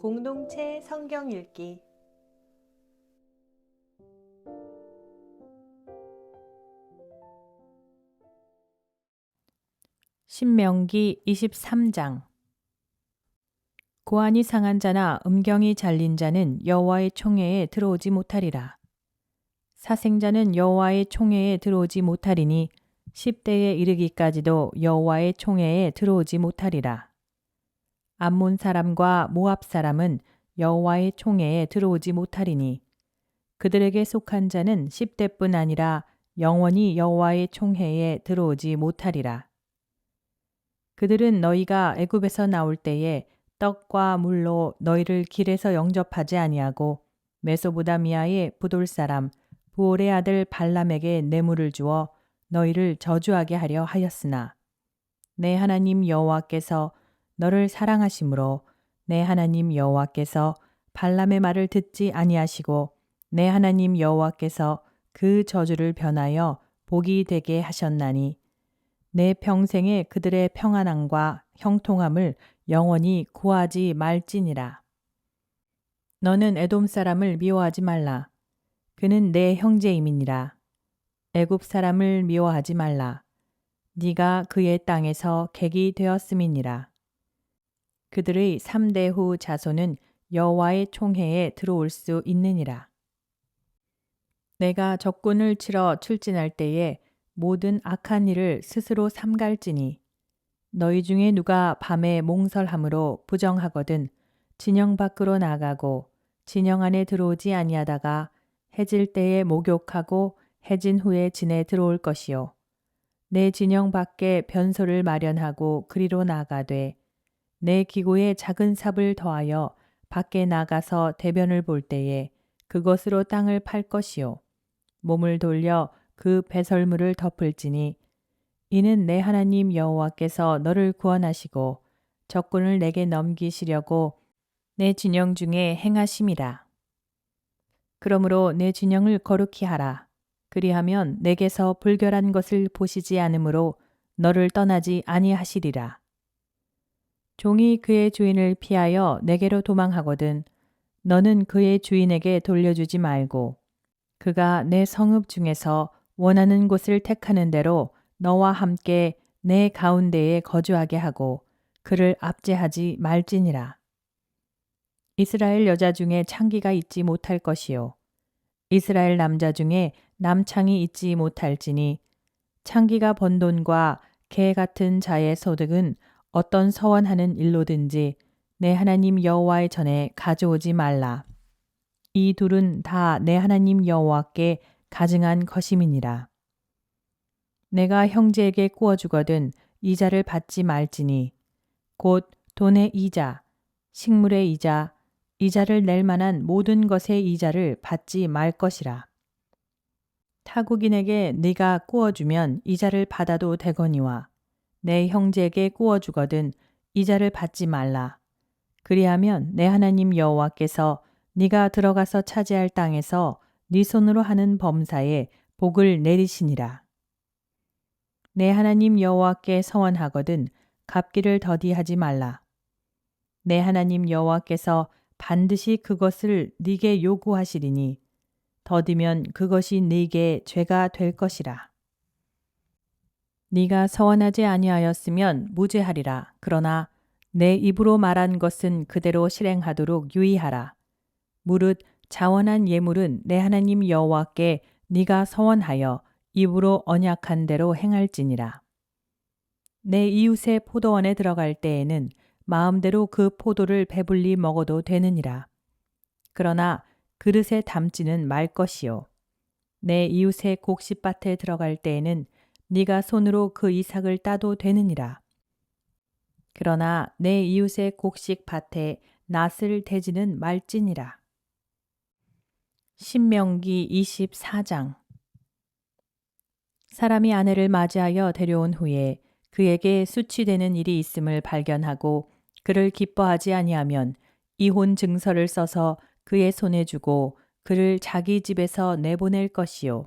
공동체 성경 읽기 신명기 23장 고안이 상한 자나 음경이 잘린 자는 여호와의 총회에 들어오지 못하리라. 사생자는 여호와의 총회에 들어오지 못하리니 10대에 이르기까지도 여호와의 총회에 들어오지 못하리라. 암몬 사람과 모압 사람은 여호와의 총회에 들어오지 못하리니 그들에게 속한 자는 10대뿐 아니라 영원히 여호와의 총회에 들어오지 못하리라. 그들은 너희가 애굽에서 나올 때에 떡과 물로 너희를 길에서 영접하지 아니하고 메소보다미아의 부돌 사람 부올의 아들 발람에게 뇌물을 주어 너희를 저주하게 하려 하였으나 내 하나님 여호와께서 너를 사랑하심으로 내 하나님 여호와께서 발람의 말을 듣지 아니하시고 내 하나님 여호와께서 그 저주를 변하여 복이 되게 하셨나니 내 평생에 그들의 평안함과 형통함을 영원히 구하지 말지니라. 너는 에돔 사람을 미워하지 말라. 그는 내 형제임이니라. 애굽 사람을 미워하지 말라. 네가 그의 땅에서 객이 되었음이니라. 그들의 3대 후 자손은 여호와의 총회에 들어올 수 있느니라. 내가 적군을 치러 출진할 때에 모든 악한 일을 스스로 삼갈지니 너희 중에 누가 밤에 몽설함으로 부정하거든 진영 밖으로 나가고 진영 안에 들어오지 아니하다가 해질 때에 목욕하고 해진 후에 진에 들어올 것이요 내 진영 밖에 변소를 마련하고 그리로 나가되 내 기고에 작은 삽을 더하여 밖에 나가서 대변을 볼 때에 그것으로 땅을 팔 것이요 몸을 돌려 그 배설물을 덮을지니 이는 내 하나님 여호와께서 너를 구원하시고 적군을 내게 넘기시려고 내 진영 중에 행하심이라. 그러므로 내 진영을 거룩히 하라. 그리하면 내게서 불결한 것을 보시지 않으므로 너를 떠나지 아니하시리라. 종이 그의 주인을 피하여 내게로 도망하거든 너는 그의 주인에게 돌려주지 말고 그가 내 성읍 중에서 원하는 곳을 택하는 대로 너와 함께 내 가운데에 거주하게 하고 그를 압제하지 말지니라. 이스라엘 여자 중에 창기가 있지 못할 것이요. 이스라엘 남자 중에 남창이 있지 못할지니 창기가 번 돈과 개 같은 자의 소득은 어떤 서원하는 일로든지 내 하나님 여호와의 전에 가져오지 말라. 이 둘은 다 내 하나님 여호와께 가증한 것임이니라. 내가 형제에게 꾸어 주거든 이자를 받지 말지니 곧 돈의 이자, 식물의 이자, 이자를 낼 만한 모든 것의 이자를 받지 말 것이라. 타국인에게 네가 꾸어 주면 이자를 받아도 되거니와 내 형제에게 꾸어 주거든 이자를 받지 말라. 그리하면 내 하나님 여호와께서 네가 들어가서 차지할 땅에서 네 손으로 하는 범사에 복을 내리시니라. 내 하나님 여호와께 서원하거든 갚기를 더디하지 말라. 내 하나님 여호와께서 반드시 그것을 네게 요구하시리니 더디면 그것이 네게 죄가 될 것이라. 네가 서원하지 아니하였으면 무죄하리라. 그러나 내 입으로 말한 것은 그대로 실행하도록 유의하라. 무릇 자원한 예물은 내 하나님 여호와께 네가 서원하여 입으로 언약한 대로 행할지니라. 내 이웃의 포도원에 들어갈 때에는 마음대로 그 포도를 배불리 먹어도 되느니라. 그러나 그릇에 담지는 말 것이요. 내 이웃의 곡식밭에 들어갈 때에는 네가 손으로 그 이삭을 따도 되느니라. 그러나 내 이웃의 곡식 밭에 낫을 대지는 말지니라. 신명기 24장 사람이 아내를 맞이하여 데려온 후에 그에게 수치되는 일이 있음을 발견하고 그를 기뻐하지 아니하면 이혼 증서를 써서 그의 손에 주고 그를 자기 집에서 내보낼 것이요.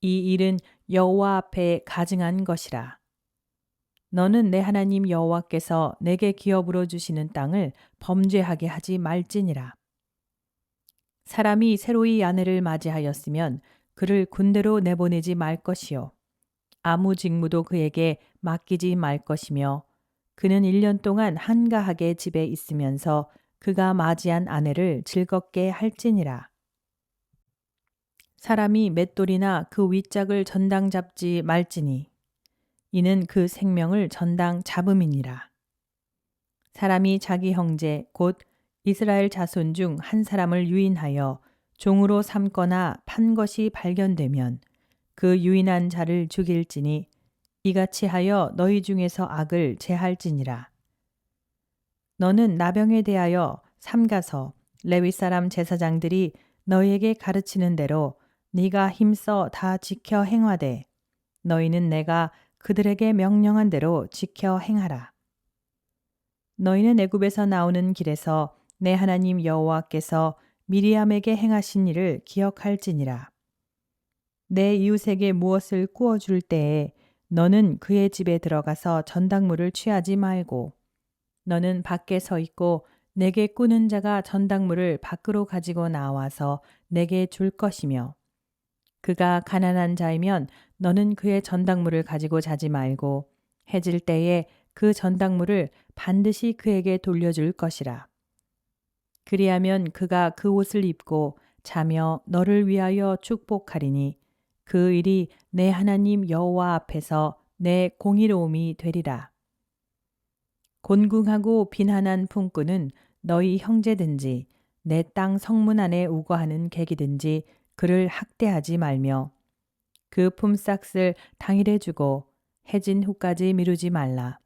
이 일은 여호와 앞에 가증한 것이라. 너는 내 하나님 여호와께서 내게 기업으로 주시는 땅을 범죄하게 하지 말지니라. 사람이 새로이 아내를 맞이하였으면 그를 군대로 내보내지 말 것이요. 아무 직무도 그에게 맡기지 말 것이며 그는 1년 동안 한가하게 집에 있으면서 그가 맞이한 아내를 즐겁게 할지니라. 사람이 맷돌이나 그 윗짝을 전당 잡지 말지니 이는 그 생명을 전당 잡음이니라. 사람이 자기 형제 곧 이스라엘 자손 중 한 사람을 유인하여 종으로 삼거나 판 것이 발견되면 그 유인한 자를 죽일지니 이같이 하여 너희 중에서 악을 제할지니라. 너는 나병에 대하여 삼가서 레위 사람 제사장들이 너희에게 가르치는 대로 네가 힘써 다 지켜 행하되 너희는 내가 그들에게 명령한 대로 지켜 행하라. 너희는 애굽에서 나오는 길에서 내 하나님 여호와께서 미리암에게 행하신 일을 기억할지니라. 내 이웃에게 무엇을 구워 줄 때에 너는 그의 집에 들어가서 전당물을 취하지 말고 너는 밖에 서 있고 내게 꾸는 자가 전당물을 밖으로 가지고 나와서 내게 줄 것이며 그가 가난한 자이면 너는 그의 전당물을 가지고 자지 말고 해질 때에 그 전당물을 반드시 그에게 돌려줄 것이라. 그리하면 그가 그 옷을 입고 자며 너를 위하여 축복하리니 그 일이 내 하나님 여호와 앞에서 내 공의로움이 되리라. 곤궁하고 빈한한 품꾼은 너희 형제든지 내 땅 성문 안에 우거하는 객이든지 그를 학대하지 말며 그 품삯을 당일에 주고 해진 후까지 미루지 말라.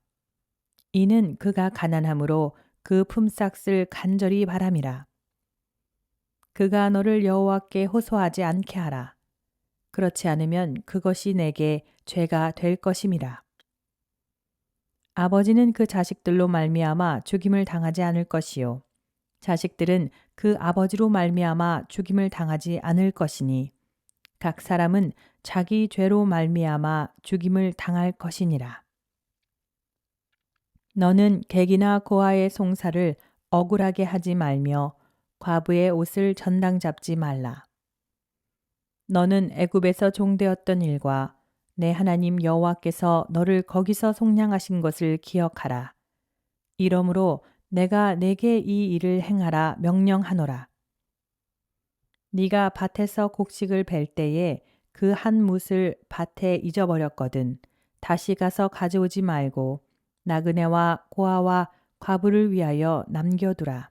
이는 그가 가난함으로 그 품삯을 간절히 바람이라. 그가 너를 여호와께 호소하지 않게 하라. 그렇지 않으면 그것이 내게 죄가 될 것임이라. 아버지는 그 자식들로 말미암아 죽임을 당하지 않을 것이요 자식들은 그 아버지로 말미암아 죽임을 당하지 않을 것이니 각 사람은 자기 죄로 말미암아 죽임을 당할 것이니라. 너는 객이나 고아의 송사를 억울하게 하지 말며 과부의 옷을 전당 잡지 말라. 너는 애굽에서 종되었던 일과 내 하나님 여호와께서 너를 거기서 속량하신 것을 기억하라. 이러므로 내가 내게 이 일을 행하라 명령하노라. 네가 밭에서 곡식을 벨 때에 그 한 뭇을 밭에 잊어버렸거든 다시 가서 가져오지 말고 나그네와 고아와 과부를 위하여 남겨두라.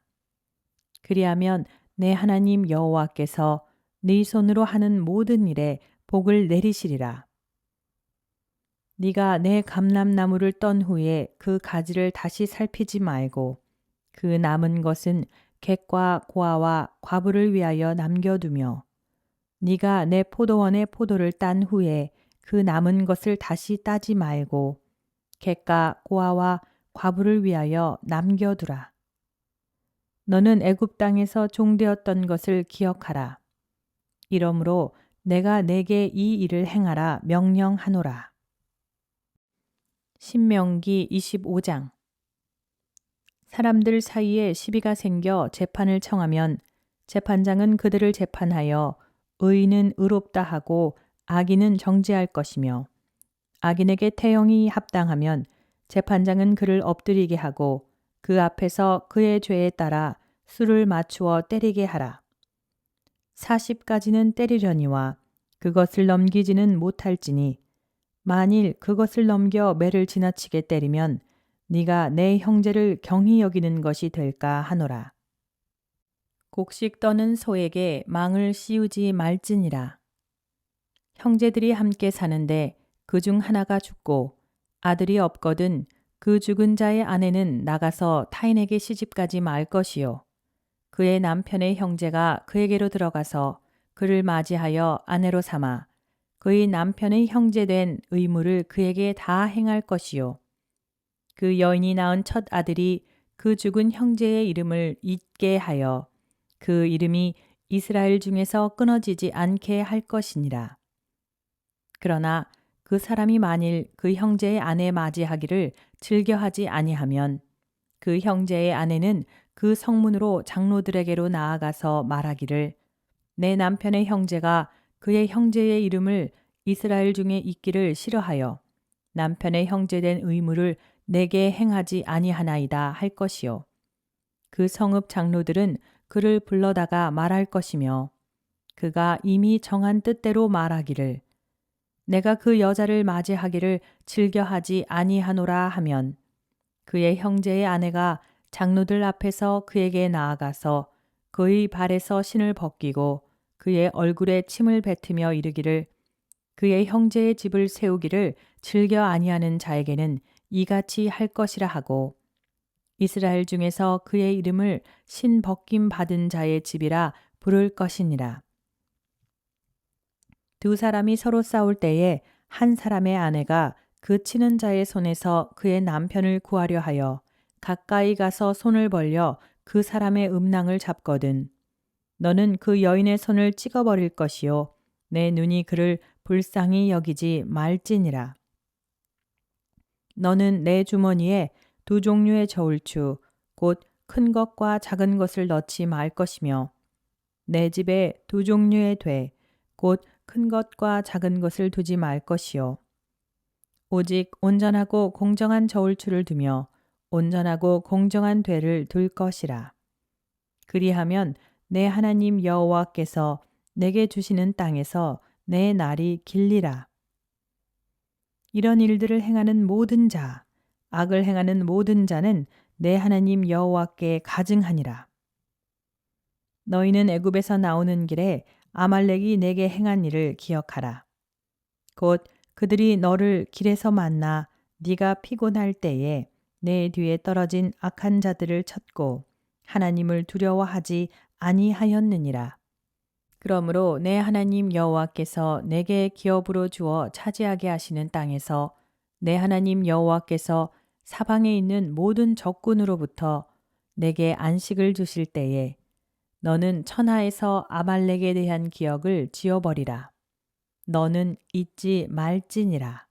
그리하면 내 하나님 여호와께서 네 손으로 하는 모든 일에 복을 내리시리라. 네가 내 감람나무를 떤 후에 그 가지를 다시 살피지 말고 그 남은 것은 객과 고아와 과부를 위하여 남겨두며 네가 내 포도원의 포도를 딴 후에 그 남은 것을 다시 따지 말고 객과 고아와 과부를 위하여 남겨두라. 너는 애굽 땅에서 종되었던 것을 기억하라. 이러므로 내가 내게 이 일을 행하라 명령하노라. 신명기 25장 사람들 사이에 시비가 생겨 재판을 청하면 재판장은 그들을 재판하여 의인은 의롭다 하고 악인은 정죄할 것이며 악인에게 태형이 합당하면 재판장은 그를 엎드리게 하고 그 앞에서 그의 죄에 따라 수를 맞추어 때리게 하라. 40까지는 때리려니와 그것을 넘기지는 못할지니 만일 그것을 넘겨 매를 지나치게 때리면 네가 내 형제를 경히 여기는 것이 될까 하노라. 곡식 떠는 소에게 망을 씌우지 말지니라. 형제들이 함께 사는데 그 중 하나가 죽고 아들이 없거든 그 죽은 자의 아내는 나가서 타인에게 시집가지 말 것이요. 그의 남편의 형제가 그에게로 들어가서 그를 맞이하여 아내로 삼아 그의 남편의 형제된 의무를 그에게 다 행할 것이요. 그 여인이 낳은 첫 아들이 그 죽은 형제의 이름을 잊게 하여 그 이름이 이스라엘 중에서 끊어지지 않게 할 것이니라. 그러나 그 사람이 만일 그 형제의 아내 맞이하기를 즐겨하지 아니하면 그 형제의 아내는 그 성문으로 장로들에게로 나아가서 말하기를 내 남편의 형제가 그의 형제의 이름을 이스라엘 중에 있기를 싫어하여 남편의 형제된 의무를 내게 행하지 아니하나이다 할 것이요. 그 성읍 장로들은 그를 불러다가 말할 것이며 그가 이미 정한 뜻대로 말하기를 내가 그 여자를 맞이하기를 즐겨하지 아니하노라 하면 그의 형제의 아내가 장로들 앞에서 그에게 나아가서 그의 발에서 신을 벗기고 그의 얼굴에 침을 뱉으며 이르기를 그의 형제의 집을 세우기를 즐겨 아니하는 자에게는 이같이 할 것이라 하고 이스라엘 중에서 그의 이름을 신 벗김 받은 자의 집이라 부를 것이니라. 두 사람이 서로 싸울 때에 한 사람의 아내가 그 치는 자의 손에서 그의 남편을 구하려 하여 가까이 가서 손을 벌려 그 사람의 음낭을 잡거든. 너는 그 여인의 손을 찍어버릴 것이요. 내 눈이 그를 불쌍히 여기지 말지니라. 너는 내 주머니에 두 종류의 저울추, 곧 큰 것과 작은 것을 넣지 말 것이며, 내 집에 두 종류의 돼, 곧 큰 것과 작은 것을 두지 말 것이요. 오직 온전하고 공정한 저울추를 두며 온전하고 공정한 되를 둘 것이라. 그리하면 내 하나님 여호와께서 내게 주시는 땅에서 내 날이 길리라. 이런 일들을 행하는 모든 자, 악을 행하는 모든 자는 내 하나님 여호와께 가증하니라. 너희는 애굽에서 나오는 길에 아말렉이 내게 행한 일을 기억하라. 곧 그들이 너를 길에서 만나 네가 피곤할 때에 내 뒤에 떨어진 악한 자들을 쳤고 하나님을 두려워하지 아니하였느니라. 그러므로 내 하나님 여호와께서 내게 기업으로 주어 차지하게 하시는 땅에서 내 하나님 여호와께서 사방에 있는 모든 적군으로부터 내게 안식을 주실 때에 너는 천하에서 아말렉에 대한 기억을 지워버리라. 너는 잊지 말지니라.